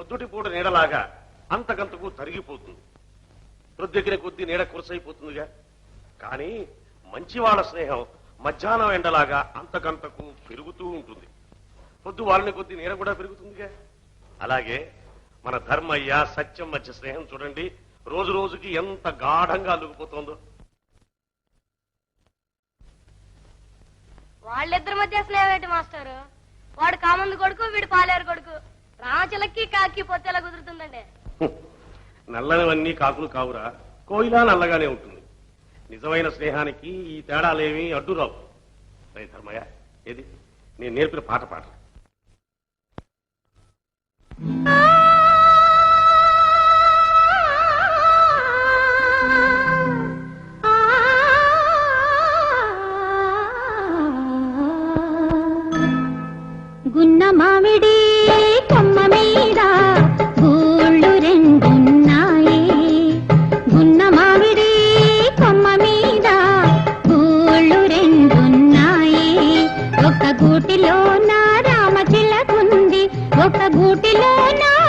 ప్రొద్దుటిపూట నీడలాగా అంతకంతకు తరిగిపోతుంది. ప్రొద్దుగిన కొద్దీ నీడ కురసైపోతుందిగా. కానీ మంచివాళ్ళ స్నేహం మధ్యాహ్నం ఎండలాగా అంతకంతకు పెరుగుతూ ఉంటుంది. పొద్దు వాళ్ళని కొద్ది నీడ కూడా పెరుగుతుందిగా. అలాగే మన ధర్మయ్య సత్యం మధ్య స్నేహం చూడండి. రోజు రోజుకి ఎంత గాఢంగా అల్లుకుపోతుందో. వాళ్ళిద్దరి మధ్య స్నేహం ఏంటి మాస్టర్? వాడు కామందు కొడుకు వీడు పాలేరు కొడుకు. రాజులకి కాకి పోతే ఎలా కుదురుతుందండి. నల్లనివన్నీ కాకులు కావురా. కోయిలా నల్లగానే ఉంటుంది. నిజమైన స్నేహానికి ఈ తేడాలేమీ అడ్డు రావు. రే ధర్మయ్య ఏది? నేను నేర్పిన పాట పాట గూటిలోనా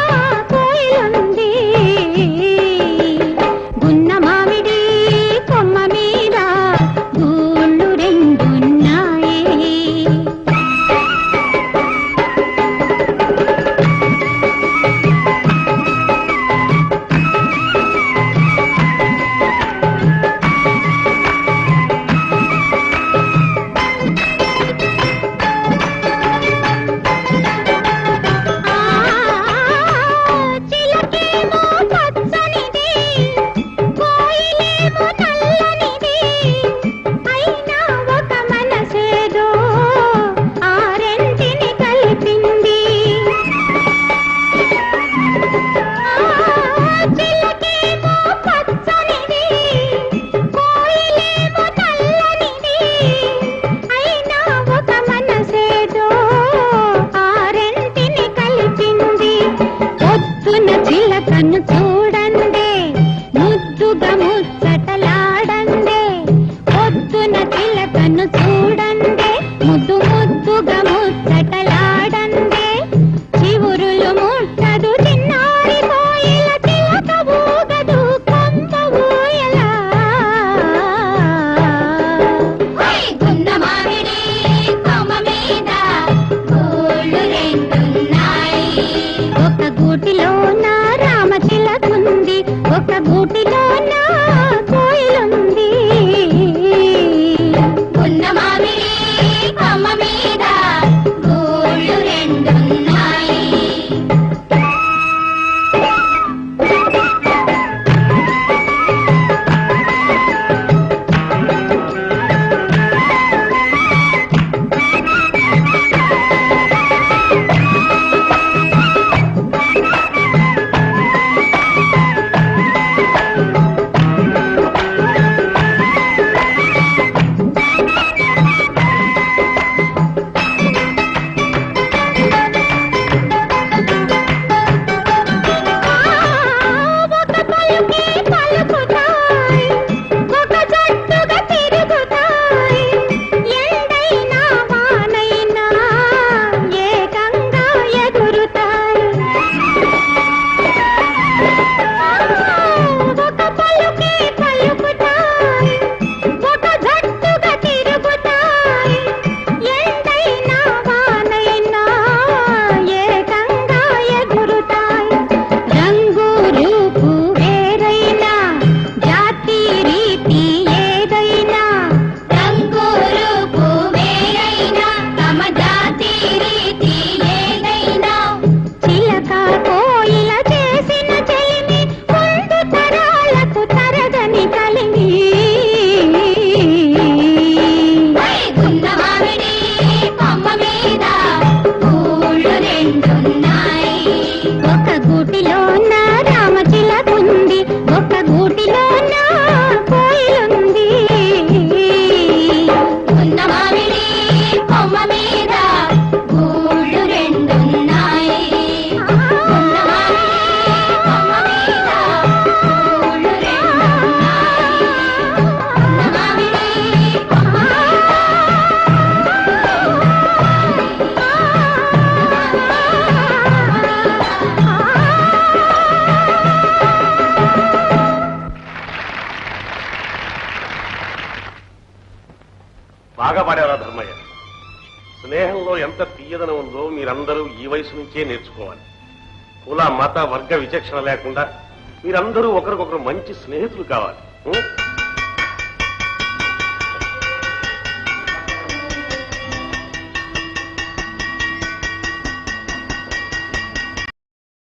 బాగా పాడారా ధర్మయ్య? స్నేహంలో ఎంత తీయదనం ఉందో మీరందరూ ఈ వయసు నుంచే నేర్చుకోవాలి. కుల మత వర్గ విచక్షణ లేకుండా మీరందరూ ఒకరికొకరు మంచి స్నేహితులు కావాలి.